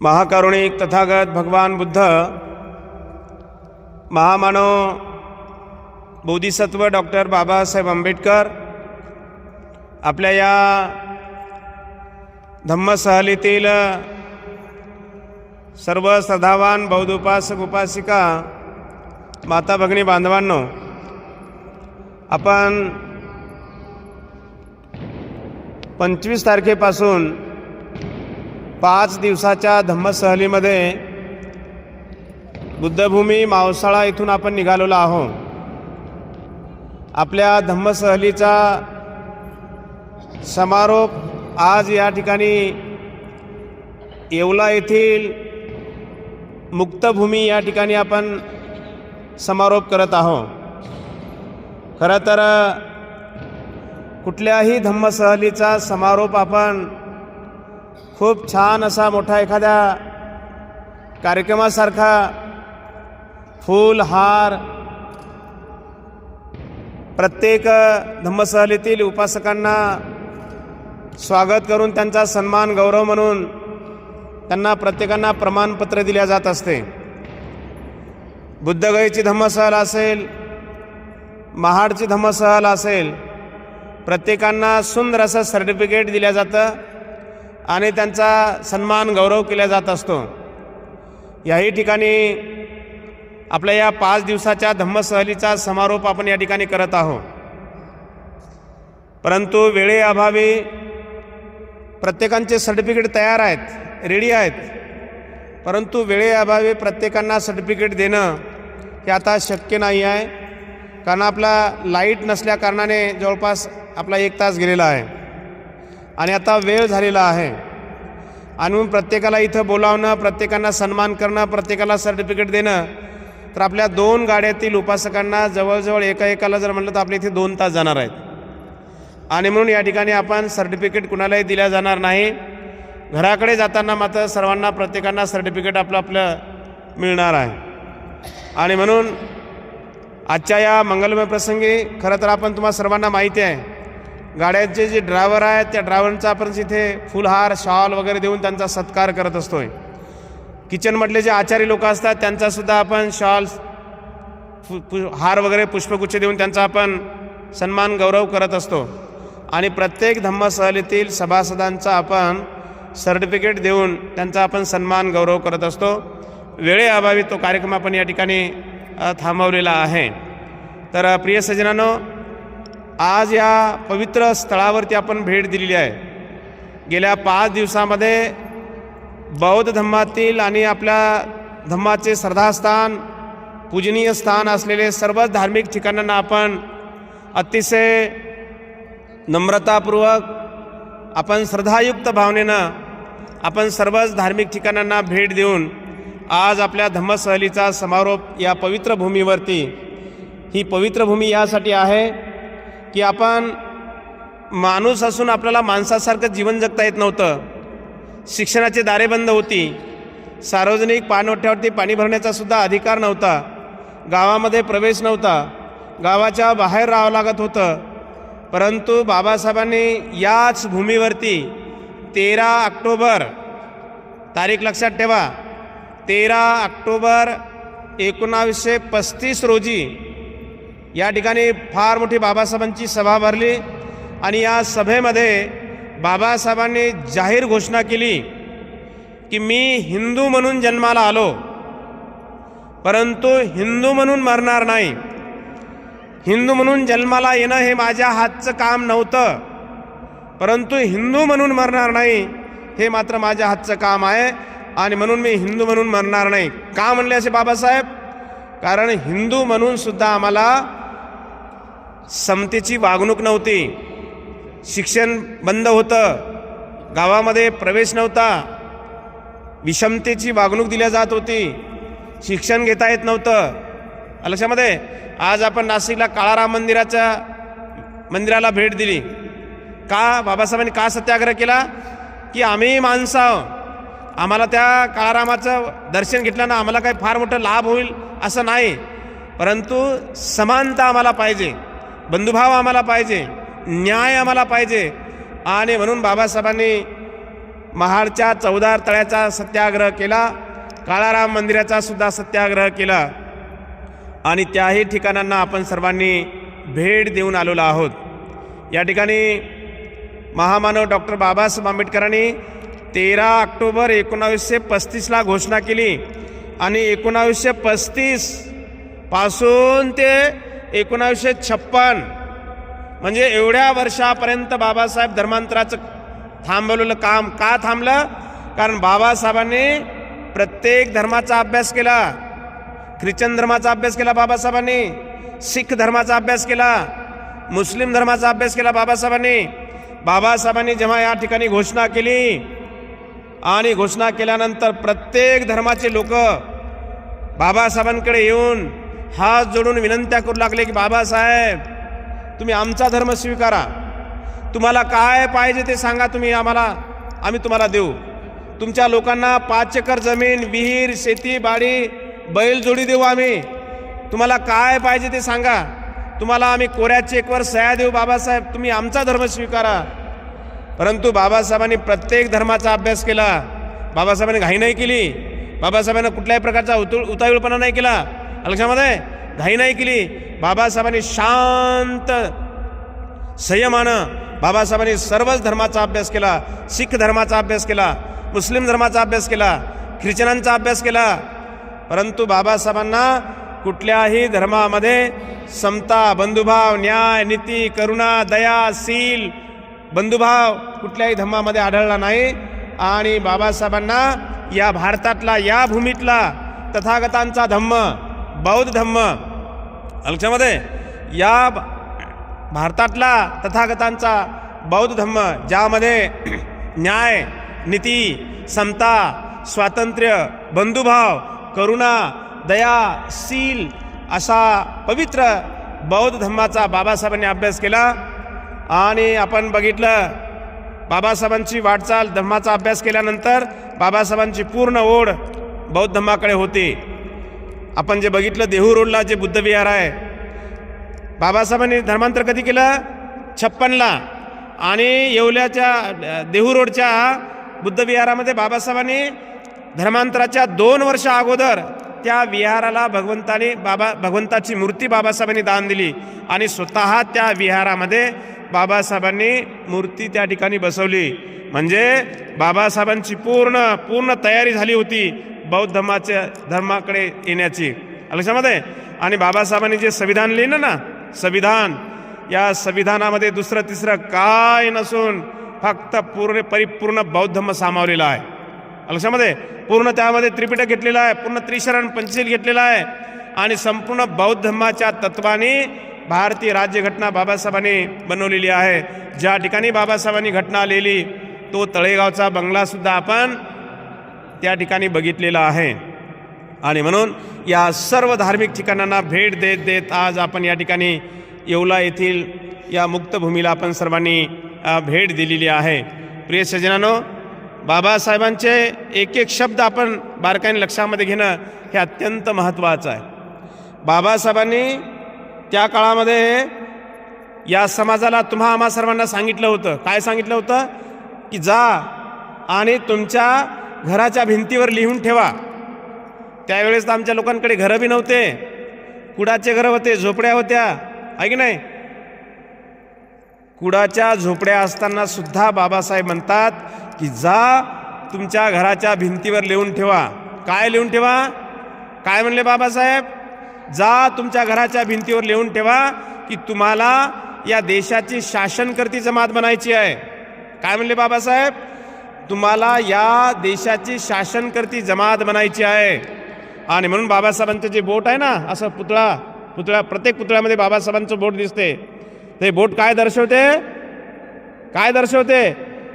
महाकारुणिक तथागत भगवान बुद्ध महामानव बोधिसत्व डॉक्टर बाबासाहेब आंबेडकर आपल्या या धम्मसहलीतील सर्व श्रद्धावान बौद्ध उपासक उपासिका माता भगिनी बांधवांनो आपण पंचवीस तारखेपासून पाच दिवसाच्या धम्मसहलीमध्ये बुद्धभूमी मावसाळा इथून आपण निघालेलो आहोत. आपल्या धम्मसहलीचा समारोप आज या ठिकाणी येवला येथील मुक्तभूमी या ठिकाणी आपण समारोप करत आहोत. खरं तर कुठल्याही धम्मसहलीचा समारोप आपण खूप छान असा मोठा एखाद्या कार्यक्रमासारखा फूल हार प्रत्येक धम्मसहलीतील उपासकांना स्वागत करून त्यांचा सन्मान गौरव म्हणून त्यांना प्रत्येकांना प्रमाणपत्र दिल्या जात असते. बुद्धगयीची धम्मसहल असेल महाडची धम्मसहल असेल प्रत्येकांना सुंदर असं सर्टिफिकेट दिलं जातं. आणि त्यांचा सन्मान गौरव केला जात असतो. याही ठिकाणी आपल्या या पाच दिवसाच्या धम्मसहलीचा समारोप आपण या ठिकाणी करत आहोत. परंतु वेळेअभावी प्रत्येकांचे सर्टिफिकेट तयार आहेत रेडी आहेत. परंतु वेळेअभावी प्रत्येकांना सर्टिफिकेट देणं हे आता शक्य नाही आहे. कारण आपला लाइट नसल्याकारणाने जवळपास आपला एक तास गेलेला आहे. आणि आता वेळ झालेला आहे. आणि म्हणून प्रत्येकाला इथं बोलावणं प्रत्येकांना सन्मान करणं प्रत्येकाला सर्टिफिकेट देणं तर आपल्या दोन गाड्यातील उपासकांना जवळजवळ एका एकाला जर म्हटलं तर आपल्या इथे दोन तास जाणार आहेत. आणि म्हणून या ठिकाणी आपण सर्टिफिकेट कुणालाही दिल्या जाणार नाही. घराकडे जाताना मात्र सर्वांना प्रत्येकांना सर्टिफिकेट आपलं आपलं मिळणार आहे. आणि म्हणून आजच्या या मंगलमय प्रसंगी खरं तर आपण तुम्हाला सर्वांना माहिती आहे गाड्यांचे जे ड्रायव्हर आहेत त्या ड्रायव्हरचा आपण इथे फुलहार शॉल वगैरे देऊन त्यांचा सत्कार करत असतोय. किचनमधले जे आचारी लोक असतात त्यांचासुद्धा आपण शॉल्स फु पु हार वगैरे पुष्पगुच्छ देऊन त्यांचा आपण सन्मान गौरव करत असतो. आणि प्रत्येक धम्मसहलीतील सभासदांचा आपण सर्टिफिकेट देऊन त्यांचा आपण सन्मान गौरव करत असतो. वेळेअभावी तो कार्यक्रम आपण या ठिकाणी थांबवलेला आहे. तर प्रिय सजनानो आज या पवित्र स्थळावरती आपण भेट दिलेली आहे. गेल्या पाच दिवसामध्ये बौद्ध धम्मातील आणि आपल्या धम्माचे श्रद्धास्थान पूजनीय स्थान असलेले सर्वच धार्मिक ठिकाणांना आपण अतिशय नम्रतापूर्वक आपण श्रद्धायुक्त भावनेनं आपण सर्वच धार्मिक ठिकाणांना भेट देऊन आज आपल्या धम्मसहलीचा समारोप या पवित्र भूमीवरती ही पवित्र भूमी यासाठी आहे. की आपण माणूस असून आपल्याला माणसासारखं जीवन जगता येत नव्हतं. शिक्षणाची दारे बंद होती. सार्वजनिक पाणवठ्यावरती पाणी भरण्याचा सुद्धा अधिकार नव्हता. गावामध्ये प्रवेश नव्हता. गावाच्या बाहेर राहावं लागत होतं. परंतु बाबासाहेबांनी याच भूमीवरती तेरा ऑक्टोबर तारीख लक्षात ठेवा. तेरा ऑक्टोबर एकोणावीसशे पस्तीस रोजी या ठिकाणी फार मोठी बाबासाहेबांची सभा भरली आणि या सभेमध्ये बाबासाहेबांनी जाहीर घोषणा केली की मी हिंदू म्हणून जन्माला आलो परंतु हिंदू म्हणून मरणार नाही. हिंदू म्हणून जन्माला येणं हे माझ्या हातचं काम नव्हतं परंतु हिंदू म्हणून मरणार नाही हे मात्र माझ्या हातचं काम आहे आणि म्हणून मी हिंदू म्हणून मरणार नाही. का म्हणले असे बाबासाहेब? कारण हिंदू म्हणून सुद्धा आम्हाला समतेची वागणूक नव्हती. शिक्षण बंद होतं. गावामध्ये प्रवेश नव्हता. विषमतेची वागणूक दिल्या जात होती. शिक्षण घेता येत नव्हतं. लक्षामध्ये? आज आपण नाशिकला काळाराम मंदिराच्या मंदिराला भेट दिली. का बाबासाहेबांनी का सत्याग्रह केला? की आम्ही माणसं. आम्हाला त्या काळारामाचं दर्शन घेतल्यानं आम्हाला काही फार मोठं लाभ होईल असं नाही. परंतु समानता आम्हाला पाहिजे. बंधुभाव आम्हाला पाहिजे न्याय आम्हाला पाहिजे. आणि म्हणून बाबासाहेबांनी महाडच्या चौदार तळ्याचा सत्याग्रह केला काळाराम मंदिराचा सुद्धा सत्याग्रह केला. आणि त्याही ठिकाणांना आपण सर्वांनी भेट देऊन आलेलो आहोत. या ठिकाणी महामानव डॉक्टर बाबासाहेब आंबेडकरांनी तेरा ऑक्टोबर एकोणावीसशे पस्तीसला घोषणा केली. आणि एकोणावीसशे पस्तीसपासून ते एकोणावीसशे छप्पन. म्हणजे एवढ्या वर्षापर्यंत बाबासाहेब धर्मांतराचं थांबवलेलं काम का थांबलं? कारण बाबासाहेबांनी प्रत्येक धर्माचा अभ्यास केला. ख्रिश्चन धर्माचा अभ्यास केला बाबासाहेबांनी. शीख धर्माचा अभ्यास केला. मुस्लिम धर्माचा अभ्यास केला बाबासाहेबांनी. बाबासाहेबांनी जेव्हा या ठिकाणी घोषणा केली आणि घोषणा केल्यानंतर प्रत्येक धर्माचे लोक बाबासाहेबांकडे येऊन हात जोडून विनंत्या करू लागले की बाबासाहेब तुम्ही आमचा धर्म स्वीकारा. तुम्हाला काय पाहिजे ते सांगा तुम्ही आम्हाला. आम्ही तुम्हाला देऊ. तुमच्या लोकांना पाच एकर जमीन विहीर शेती बाडी बैलजोडी देऊ आम्ही. तुम्हाला काय पाहिजे ते सांगा. तुम्हाला आम्ही कोऱ्या चेकवर सह्या देऊ बाबासाहेब तुम्ही आमचा धर्म स्वीकारा. परंतु बाबासाहेबांनी प्रत्येक धर्माचा अभ्यास केला. बाबासाहेबांनी घाई नाही केली. बाबासाहेबांना कुठल्याही प्रकारचा उतु उतावीळपणा नाही केला. लक्षामध्ये घाई नाही केली. बाबासाहेबांनी शांत संयमानं बाबासाहेबांनी सर्वच धर्माचा अभ्यास केला शीख धर्माचा अभ्यास केला मुस्लिम धर्माचा अभ्यास केला ख्रिश्चनांचा अभ्यास केला. परंतु बाबासाहेबांना कुठल्याही धर्मामध्ये समता बंधुभाव न्याय नीती करुणा दया सील बंधुभाव कुठल्याही धर्मामध्ये आढळला नाही. आणि बाबासाहेबांना या भारतातला या भूमीतला तथागतांचा धम्म बौद्ध धम्म. लक्षामध्ये या भारतातला तथागतांचा बौद्ध धम्म ज्यामध्ये न्याय नीती समता स्वातंत्र्य बंधुभाव करुणा दया सील असा पवित्र बौद्ध धम्माचा बाबासाहेबांनी अभ्यास केला. आणि आपण बघितलं बाबासाहेबांची वाटचाल धम्माचा अभ्यास केल्यानंतर बाबासाहेबांची पूर्ण ओढ बौद्ध धम्माकडे होती. आपण जे बघितलं देहू रोडला जे बुद्ध विहार आहे बाबासाहेबांनी धर्मांतर कधी केलं? छप्पनला. आणि येवल्याच्या देहू रोडच्या बुद्ध विहारामध्ये बाबासाहेबांनी धर्मांतराच्या दोन वर्ष अगोदर त्या विहाराला भगवंताने बाबा भगवंताची मूर्ती बाबासाहेबांनी दान दिली. आणि स्वतः त्या विहारामध्ये बाबासाहेबांनी मूर्ती त्या ठिकाणी बसवली. म्हणजे बाबासाहेबांची पूर्ण पूर्ण तयारी झाली होती. बौद्ध धर्माच्या धर्माकडे येण्याची. लक्षामध्ये आणि बाबासाहेबांनी जे संविधान लिहिलं ना संविधान या संविधानामध्ये दुसरं तिसरं काय नसून फक्त पूर्ण परिपूर्ण बौद्ध धर्म सामावलेला आहे. लक्षामध्ये पूर्ण त्यामध्ये त्रिपिटक घेतलेला आहे पूर्ण त्रिशरण पंचशील घेतलेला आहे. आणि संपूर्ण बौद्ध धर्माच्या तत्वाने भारतीय राज्यघटना बाबासाहेबांनी बनवलेली आहे. ज्या ठिकाणी बाबासाहेबांनी घटना लिहिली तो तळेगावचा बंगलासुद्धा आपण त्या ठिकाणी बघितलेलं आहे. आणि म्हणून या सर्व धार्मिक ठिकाणांना भेट देत देत आज आपण या ठिकाणी येवला येथील या मुक्तभूमीला आपण सर्वांनी भेट दिलेली आहे. प्रिय सजनानो बाबासाहेबांचे एक एक शब्द आपण बारकाईने लक्षामध्ये घेणं हे अत्यंत महत्त्वाचं आहे. बाबासाहेबांनी त्या काळामध्ये या समाजाला तुम्हा आम्हा सर्वांना सांगितलं होतं. काय सांगितलं होतं? की जा आणि तुमच्या घराच्या भिंतीवर लिहून ठेवा. त्यावेळेस तर आमच्या लोकांकडे घरं बी नव्हते. कुडाचे घरं होते झोपड्या होत्या. आहे की नाही? कुडाच्या झोपड्या असताना सुद्धा बाबासाहेब म्हणतात की जा तुमच्या घराच्या भिंतीवर लिहून ठेवा. काय लिहून ठेवा? काय म्हणले बाबासाहेब? जा तुमच्या घराच्या भिंतीवर लिहून ठेवा की तुम्हाला या देशाची शासनकर्ती जमात बनायची आहे. काय म्हणले बाबासाहेब? तुम्हाला या देशाची शासनकर्ती जमात बनायची आहे. आणि म्हणून बाबासाहेबांचं जे बोट आहे ना असं पुतळा पुतळा प्रत्येक पुतळ्यामध्ये बाबासाहेबांचं बोट दिसते. ते बोट काय दर्शवते? काय दर्शवते?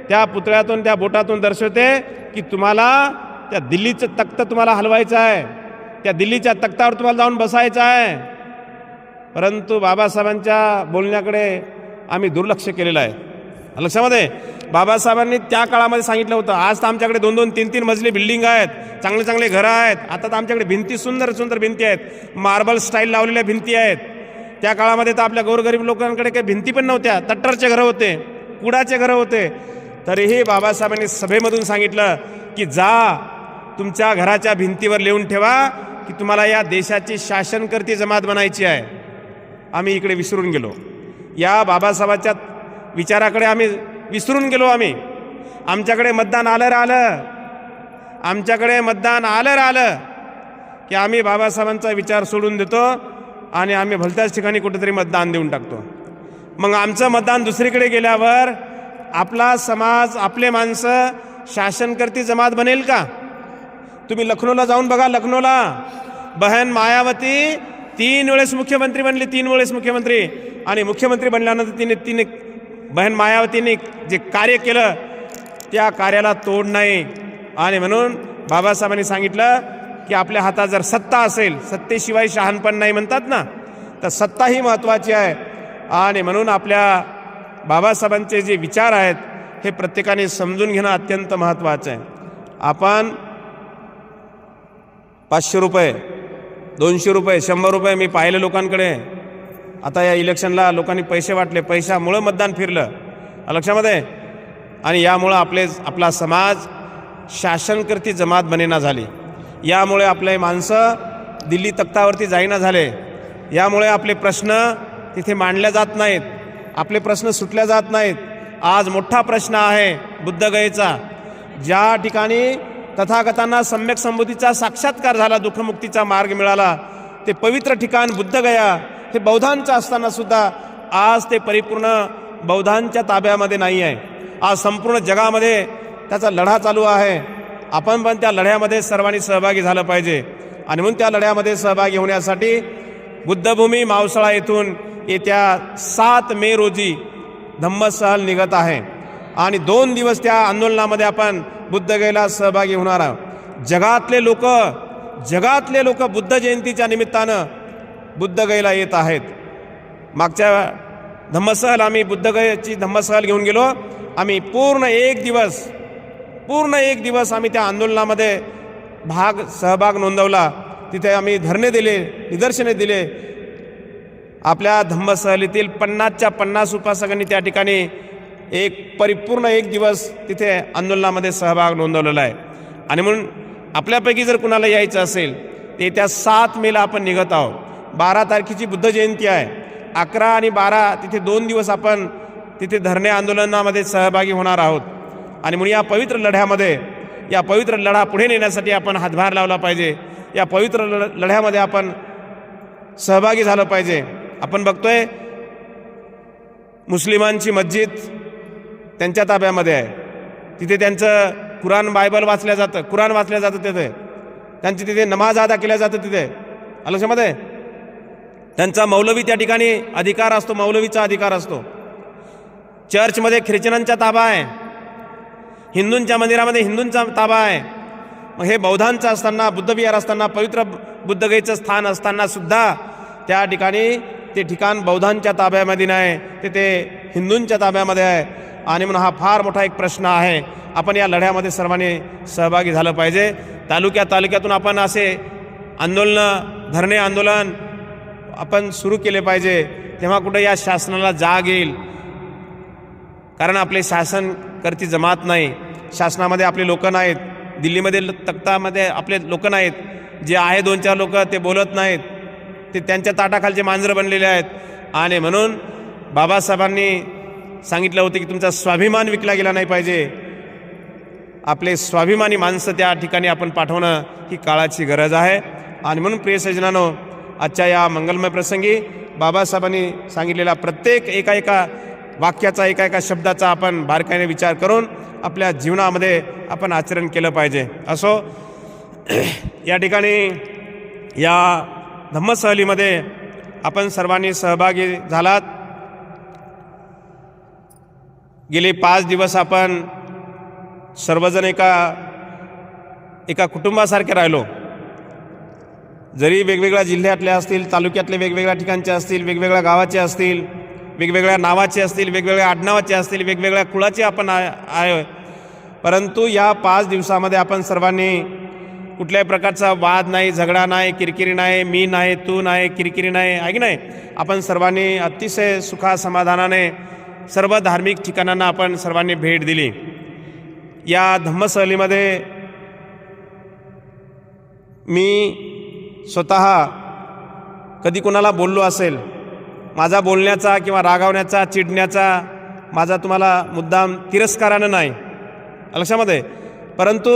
त्या पुतळ्यातून त्या बोटातून दर्शवते की तुम्हाला त्या दिल्लीचं तख्त तुम्हाला हलवायचं आहे. त्या दिल्लीच्या तख्तावर तुम्हाला जाऊन बसायचं आहे. परंतु बाबासाहेबांच्या बोलण्याकडे आम्ही दुर्लक्ष केलेलं आहे. लक्षामध्ये? बाबासाहेबांनी त्या काळामध्ये सांगितलं होतं आज तर आमच्याकडे दोन दोन तीन तीन मजली बिल्डिंग आहेत चांगले चांगले घरं आहेत. आता तर आमच्याकडे भिंती सुंदर सुंदर भिंती आहेत. मार्बल स्टाईल लावलेल्या भिंती आहेत. त्या काळामध्ये तर आपल्या गोरगरीब लोकांकडे काही भिंती पण नव्हत्या. तट्टरचे घरं होते कुडाचे घरं होते. तरीही बाबासाहेबांनी सभेमधून सांगितलं की जा तुमच्या घराच्या भिंतीवर लिहून ठेवा की तुम्हाला या देशाची शासनकर्ती जमात बनायची आहे. आम्ही इकडे विसरून गेलो. या बाबासाहेबाच्या विचाराकडे आम्ही विसरून गेलो आम्ही. आमच्याकडे मतदान आलं राहिलं आमच्याकडे मतदान आलं राहिलं की आम्ही बाबासाहेबांचा विचार सोडून देतो आणि आम्ही भलत्याच ठिकाणी कुठेतरी मतदान देऊन टाकतो. मग आमचं मतदान दुसरीकडे गेल्यावर आपला समाज आपले माणसं शासनकर्ती जमात बनेल का? तुम्ही लखनौला जाऊन बघा लखनौला. बहन मायावती तीन वेळेस मुख्यमंत्री बनली तीन वेळेस मुख्यमंत्री. आणि मुख्यमंत्री बनल्यानंतर तिने तिने बहन मायावतीने जे कार्य केलं त्या कार्याला तोड नाही. आणि म्हणून बाबासाहेबांनी सांगितलं की आपल्या हातात जर सत्ता असेल सत्तेशिवाय शहाणपण नाही म्हणतात ना तर सत्ता ही महत्त्वाची आहे. आणि म्हणून आपल्या बाबासाहेबांचे जे विचार आहेत हे प्रत्येकाने समजून घेणं अत्यंत महत्त्वाचं आहे. आपण पाचशे रुपये दोनशे रुपये शंभर रुपये मी पाहिले लोकांकडे. आता या इलेक्शनला लोकांनी पैसे वाटले. पैशामुळं मतदान फिरलं. लक्षामध्ये? आणि यामुळं आपले आपला समाज शासनकर्ती जमात बनेना झाली. यामुळे आपले माणसं दिल्ली तख्तावरती जाईना झाले. यामुळे आपले प्रश्न तिथे मांडल्या जात नाहीत. आपले प्रश्न सुटल्या जात नाहीत. आज मोठा प्रश्न आहे बुद्धगयेचा. ज्या ठिकाणी तथागतांना सम्यक संबोधीचा साक्षात्कार झाला दुःखमुक्तीचा मार्ग मिळाला ते पवित्र ठिकाण बुद्धगया. हे बौद्धांचं असताना सुद्धा आज ते परिपूर्ण बौद्धांच्या ताब्यामध्ये नाही आहे. आज संपूर्ण जगामध्ये त्याचा लढा चालू आहे. आपण पण त्या लढ्यामध्ये सर्वांनी सहभागी झालं पाहिजे. आणि म्हणून त्या लढ्यामध्ये सहभागी होण्यासाठी बुद्धभूमी मावसाळा येथून येत्या सात मे रोजी धम्मसहल निघत आहे. आणि दोन दिवस त्या आंदोलनामध्ये आपण बुद्धगयेला सहभागी होणार आहोत. जगातले लोक जगातले लोक बुद्ध जयंतीच्या निमित्तानं बुद्धगयेला येत आहेत. मागच्या धम्मसहल आम्ही बुद्धगयाची धम्मसहल घेऊन गेलो. आम्ही पूर्ण एक दिवस पूर्ण एक दिवस आम्ही त्या आंदोलनामध्ये भाग सहभाग नोंदवला. तिथे आम्ही धरणे दिले निदर्शने दिले. आपल्या धम्मसहलीतील पन्नासच्या पन्नास उपासकांनी त्या ठिकाणी एक परिपूर्ण एक दिवस तिथे आंदोलनामध्ये सहभाग नोंदवलेला आहे. आणि म्हणून आपल्यापैकी जर कुणाला यायचं असेल ते त्या सात मेला आपण निघत आहोत. बारा तारखेची बुद्ध जयंती आहे. अकरा आणि बारा तिथे दोन दिवस आपण तिथे धरणे आंदोलनामध्ये सहभागी होणार आहोत. आणि म्हणून या पवित्र लढ्यामध्ये या पवित्र लढा पुढे नेण्यासाठी आपण हातभार लावला पाहिजे. या पवित्र लढ लढ्यामध्ये आपण सहभागी झालं पाहिजे. आपण बघतोय मुस्लिमांची मस्जिद त्यांच्या ताब्यामध्ये आहे. तिथे त्यांचं कुराण बायबल वाचलं जातं कुराण वाचलं जातं तिथे. त्यांची तिथे नमाज अदा केल्या जातं तिथे. लक्षामध्ये त्यांचा मौलवी त्या ठिकाणी अधिकार असतो मौलवीचा अधिकार असतो. चर्चमध्ये ख्रिश्चनांचा ताबा आहे. हिंदूंच्या मंदिरामध्ये हिंदूंचा ताबा आहे. मग हे बौद्धांचं असताना बुद्धविहार असताना पवित्र बुद्धगयीचं स्थान असताना सुद्धा त्या ठिकाणी ते ठिकाण बौद्धांच्या ताब्यामध्ये नाही ते ते हिंदूंच्या ताब्यामध्ये आहे. आणि म्हणून हा फार मोठा एक प्रश्न आहे. आपण या लढ्यामध्ये सर्वांनी सहभागी झालं पाहिजे. तालुक्या तालुक्यातून आपण असे आंदोलनं धरणे आंदोलन आपण सुरू केले पाहिजे तेव्हा कुठं या शासनाला जाग येईल. कारण आपले शासन करती जमात नाही. शासनामध्ये आपले लोक नाहीत. दिल्लीमध्ये तक्तामध्ये आपले लोक नाहीत. जे आहे दोन चार लोक ते बोलत नाहीत. ते त्यांच्या ताटाखालचे मांजरं बनलेले आहेत. आणि म्हणून बाबासाहेबांनी सांगितलं होतं की तुमचा स्वाभिमान विकला गेला नाही पाहिजे. आपले स्वाभिमानी माणसं त्या ठिकाणी आपण पाठवणं ही काळाची गरज आहे. आणि म्हणून प्रिय सजनानो आजच्या या मंगलमय प्रसंगी बाबासाहेबांनी सांगितलेला प्रत्येक एका एका वाक्याचा एका एका शब्दाचा आपण बारकाईने विचार करून आपल्या जीवनामध्ये आपण आचरण केलं पाहिजे. असो या ठिकाणी या धम्मसहलीमध्ये आपण सर्वांनी सहभागी झालात. गेले पाच दिवस आपण सर्वजण एका एका कुटुंबासारखे राहिलो. जरी वेगवेगळ्या जिल्ह्यातले असतील तालुक्यातले वेगवेगळ्या ठिकाणचे असतील वेगवेगळ्या गावाचे असतील वेगवेगळ्या नावाचे असतील वेगवेगळ्या आडनावाचे असतील वेगवेगळ्या कुळाचे आपण आहे आहे. परंतु या पाच दिवसामध्ये आपण सर्वांनी कुठल्याही प्रकारचा वाद नाही झगडा नाही किरकिरी नाही मी नाही तू नाही किरकिरी नाही आहे की नाही? आपण सर्वांनी अतिशय सुखा समाधानाने सर्व धार्मिक ठिकाणांना आपण सर्वांनी भेट दिली. या धम्मसहलीमध्ये मी स्वतः कधी कोणाला बोललो असेल माझा बोलण्याचा किंवा रागावण्याचा चिडण्याचा माझा तुम्हाला मुद्दाम तिरस्कारानं नाही. लक्षामध्ये? परंतु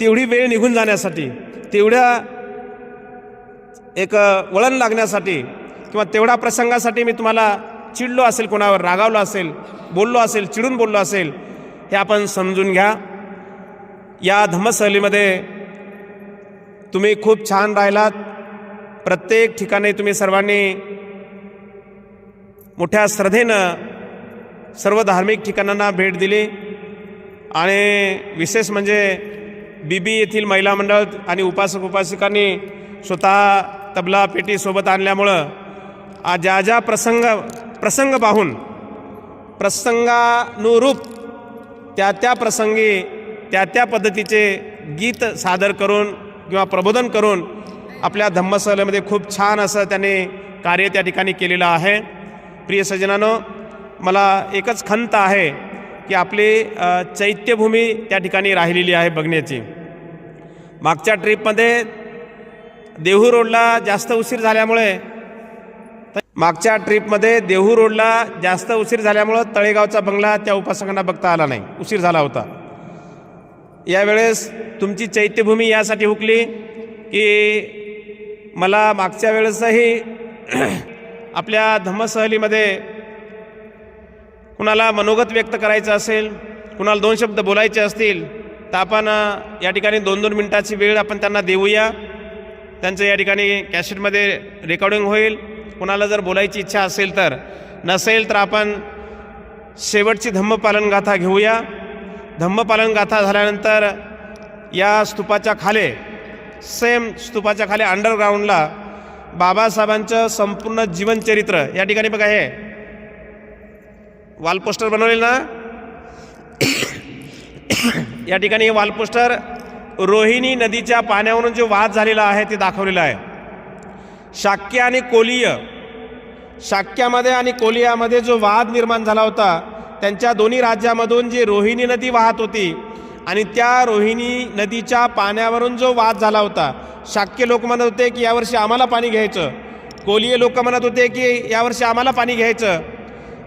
तेवढी वेळ निघून जाण्यासाठी तेवढ्या एक वळण लागण्यासाठी किंवा तेवढ्या प्रसंगासाठी मी तुम्हाला चिडलो असेल कोणावर रागावलो असेल बोललो असेल चिडून बोललो असेल हे आपण समजून घ्या. या धम्मसहलीमध्ये तुम्ही खूप छान राहिलात. प्रत्येक ठिकाणी तुम्ही सर्वांनी मोठ्या श्रद्धेनं सर्व धार्मिक ठिकाणांना भेट दिली. आणि विशेष म्हणजे बीबी येथील महिला मंडळ आणि उपासक उपासिकांनी स्वतः तबला पेटी सोबत आणल्यामुळं आज ज्या ज्या प्रसंग प्रसंग पाहून प्रसंगानुरूप त्या त्या प्रसंगी त्या त्या पद्धतीचे गीत सादर करून किंवा प्रबोधन करून आपल्या धम्मसहलेमध्ये खूप छान असं त्याने कार्य त्या ठिकाणी केलेलं आहे. प्रिय सजनानो मला एकच खंत आहे की आपली चैत्यभूमी त्या ठिकाणी राहिलेली आहे बघण्याची. मागच्या ट्रीपमध्ये देहू रोडला जास्त उशीर झाल्यामुळे मागच्या ट्रीपमध्ये देहू रोडला जास्त उशीर झाल्यामुळं तळेगावचा बंगला त्या उपासकांना बघता आला नाही. उशीर झाला होता. यावेळेस तुमची चैत्यभूमी यासाठी हुकली की मला मागच्या वेळेसही आपल्या धम्मसहलीमध्ये कुणाला मनोगत व्यक्त करायचं असेल कुणाला दोन शब्द बोलायचे असतील तर आपण या ठिकाणी दोन दोन मिनटाची वेळ आपण त्यांना देऊया. त्यांचं या ठिकाणी कॅसेटमध्ये रेकॉर्डिंग होईल. कुणाला जर बोलायची इच्छा असेल तर नसेल तर आपण शेवटची धम्मपालन गाथा घेऊया. धम्मपालन गाथा झाल्यानंतर या स्तूपाच्या खाले सेम स्तूपाच्या खाली अंडरग्राऊंडला बाबासाहेबांचं संपूर्ण जीवनचरित्र या ठिकाणी बघा हे. वॉलपोस्टर बनवलेलं ना? या ठिकाणी हे वॉलपोस्टर रोहिणी नदीच्या पाण्यावरून जे वाद झालेला आहे ते दाखवलेलं आहे. शाक्य आणि कोलीय शाक्यामध्ये आणि कोलियामध्ये जो वाद निर्माण झाला होता त्यांच्या दोन्ही राज्यामधून जी रोहिणी नदी वाहत होती आणि त्या रोहिणी नदीच्या पाण्यावरून जो वाद झाला होता शाक्य लोक म्हणत होते की यावर्षी आम्हाला पाणी घ्यायचं. कोलीय लोक म्हणत होते की यावर्षी आम्हाला पाणी घ्यायचं.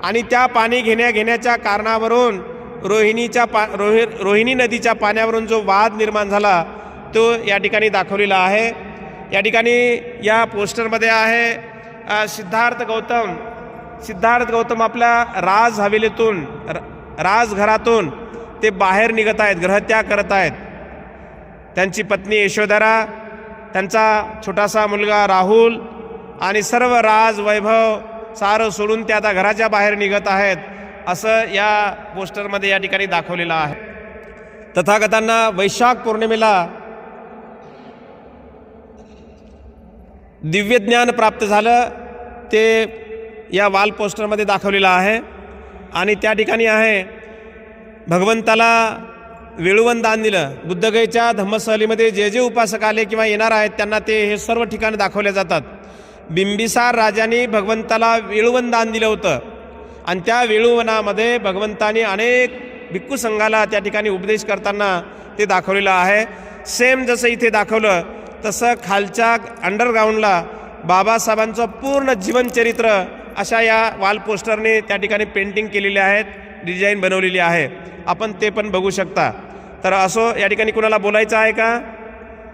आणि त्या पाणी घेण्या घेण्याच्या कारणावरून रोहिणीच्या पा रोहि रोहिणी नदीच्या पाण्यावरून जो वाद निर्माण झाला तो या ठिकाणी दाखवलेला आहे. या ठिकाणी या पोस्टरमध्ये आहे सिद्धार्थ गौतम. सिद्धार्थ गौतम आपल्या राज हवेलीतून र- राजघरातून ते बाहेर निघत आहेत ग्रहत्याग करत आहेत. त्यांची पत्नी यशोधरा त्यांचा छोटासा मुलगा राहुल आणि सर्व राज वैभव सारं सोडून ते आता घराच्या बाहेर निघत आहेत असं या पोस्टरमध्ये या ठिकाणी दाखवलेलं आहे. तथागतांना वैशाख पौर्णिमेला दिव्यज्ञान प्राप्त झालं ते या वाल पोस्टरमध्ये दाखवलेलं आहे. आणि त्या ठिकाणी आहे भगवंताला वेळुवन दान दिलं. बुद्धगयच्या धम्मसहलीमध्ये जे जे उपासक आले किंवा येणार आहेत त्यांना ते हे सर्व ठिकाणं दाखवले जातात. बिंबिसार राजाने भगवंताला वेळुवन दान दिलं होतं. आणि त्या वेळुवनामध्ये भगवंतानी अनेक भिक्खू संघाला त्या ठिकाणी उपदेश करताना ते दाखवलेलं आहे. सेम जसं इथे दाखवलं तसं खालच्या अंडरग्राऊंडला बाबासाहेबांचं पूर्ण जीवनचरित्र अशा या वॉल पोस्टरने त्या ठिकाणी पेंटिंग केलेली आहेत डिझाईन बनवलेली आहे. आपण ते पण बघू शकता. तर असो या ठिकाणी कुणाला बोलायचं आहे का?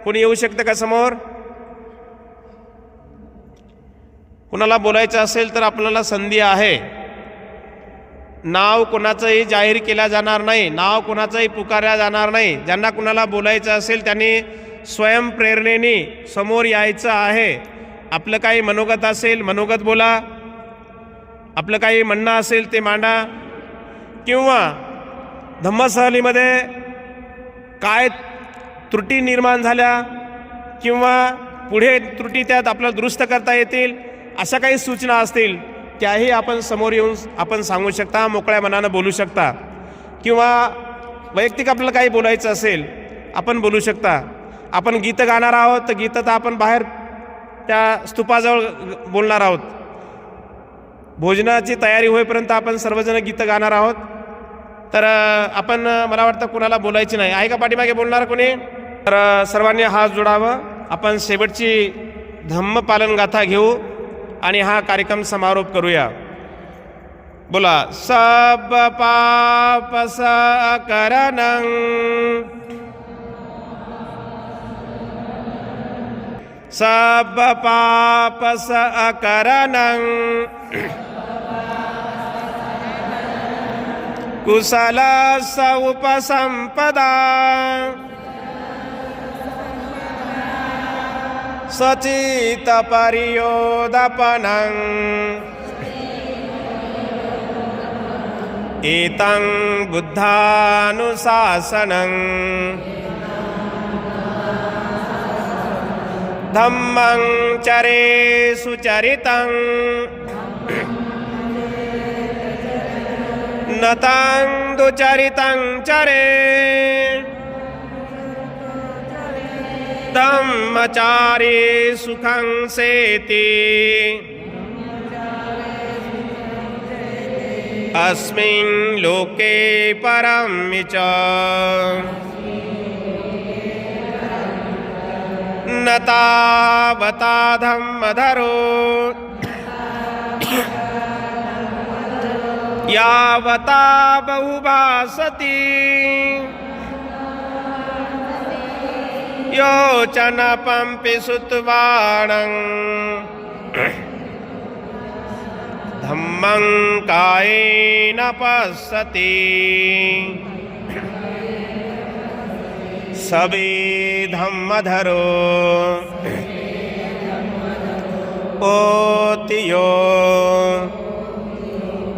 कोणी येऊ शकतं का समोर? कुणाला बोलायचं असेल तर आपल्याला संधी आहे. नाव कोणाचंही जाहीर केलं जाणार नाही नाव कोणाचंही पुकारल्या जाणार नाही. ज्यांना कुणाला बोलायचं असेल त्यांनी स्वयंप्रेरणेने समोर यायचं आहे. आपलं काही मनोगत असेल मनोगत बोला. आपलं काही म्हणणं असेल ते मांडा. किंवा धम्मसहलीमध्ये काय त्रुटी निर्माण झाल्या किंवा पुढे त्रुटी त्यात आपल्याला दुरुस्त करता येतील अशा काही सूचना असतील त्याही आपण समोर येऊन आपण सांगू शकता मोकळ्या मनानं बोलू शकता. किंवा वैयक्तिक आपल्याला काही बोलायचं असेल आपण बोलू शकता. आपण गीतं गाणार आहोत तर गीतं तर आपण बाहेर त्या स्तूपाजवळ बोलणार आहोत. भोजनाची तयारी होईपर्यंत आपण सर्वजण गीतं गाणार आहोत. तर आपण मला वाटतं कुणाला बोलायची नाही. आहे का पाठीमागे बोलणार कोणी? तर सर्वांनी हात जोडावं. आपण शेवटची धम्मपालन गाथा घेऊ आणि हा कार्यक्रम समारोप करूया. बोला. सब पाप सकरण සබ්බ පාපස අකරණං කුසල සවුප සම්පදා සචීත පරියෝදපනං ඒතං බුද්ධානු ශාසනං धम्मं चरे सुचरितं नतं दुचरितं चरे। धम्मचारी सुखं सेति। अस्मिन् लोके परं च न तावता धम्मधरो यावता बहुभासति योचनपम्पि सुत्वाणं। धम्मं कायेन पश्यति। සබේ ධම්මධරෝ ඕතියෝ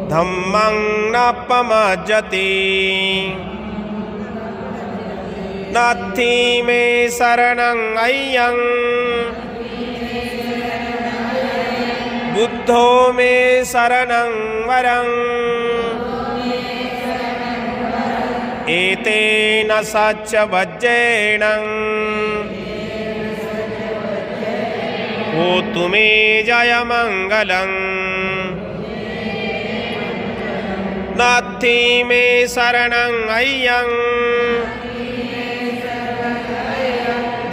ධම්මං නපමජ්ජති නත්ථි මේ සරණං අයියං බුද්ධෝ මේ සරණං වරං एतेन सच्च वज्रेण होतु मे जयमङ्गलम् नाथी मे शरणं अय्यं।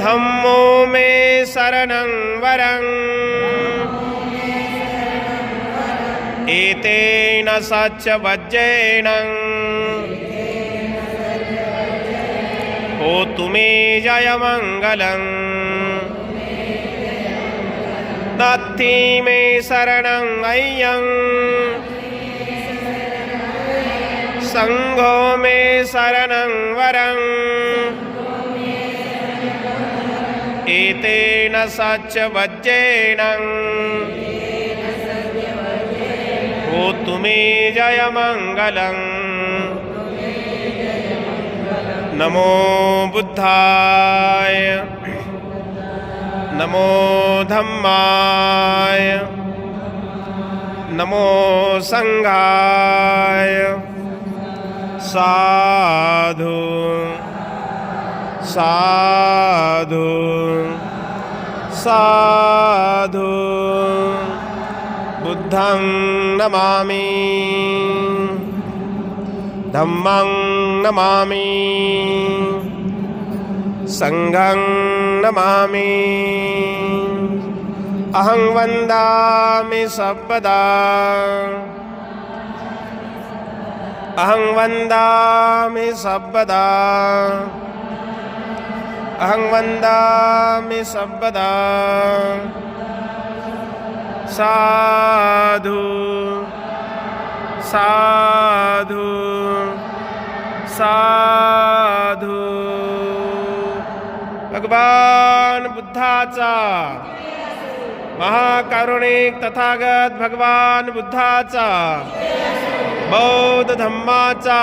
धम्मो मे शरणं वरम् एतेन सच्च वज्रेण होतु मे जयमङ्गलम् नाथी मे शरणं अय्यं सङ्घो मे शरणं वरम् एतेन सच्च वज्रेण होतु मे जयमङ्गलम् नमो बुद्धाय। नमो धम्माय। नमो सङ्घाय साधु। साधु। साधु। बुद्धं नमामि। धम्मं नमामि सङ्घं नमामि अहं वन्दामि सर्वदा अहं वन्दामि सर्वदा अहं वन्दामि सर्वदा साधु साधु साधु। भगवान बुद्धाचा। महाकारुणिक तथागत भगवान बुद्धाचा। बौद्ध धम्माचा।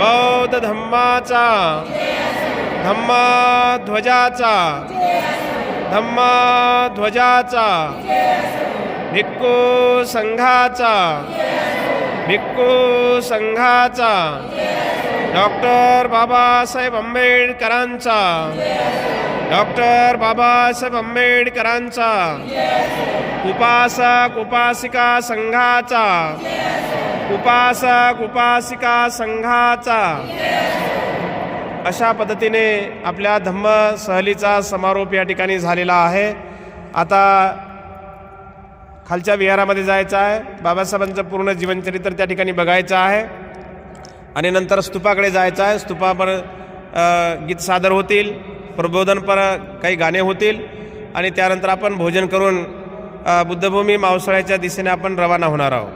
बौद्ध धम्माचा। धम्मा ध्वजाचा। धम्मा ध्वजाचा। भिक्खू संघाचा। भिक्खू संघाचा. डॉक्टर बाबासाहेब आंबेडकरांचा. डॉक्टर बाबासाहेब आंबेडकरांचा. उपासक उपासिका संघाचा. उपासक उपासिका संघाचा. अशा पद्धतीने आपल्या धम्म सहलीचा समारोप या ठिकाणी झालेला आहे. आता खालच्या विहारामध्ये जायचं आहे. बाबासाहेबांचं पूर्ण जीवनचरित्र त्या ठिकाणी बघायचं आहे. आणि नंतर स्तूपाकडे जायचं आहे. स्तूपावर गीत सादर होतील प्रबोधनपर काही गाणे होतील. आणि त्यानंतर आपण भोजन करून बुद्धभूमी मावसाळ्याच्या दिशेने आपण रवाना होणार आहोत.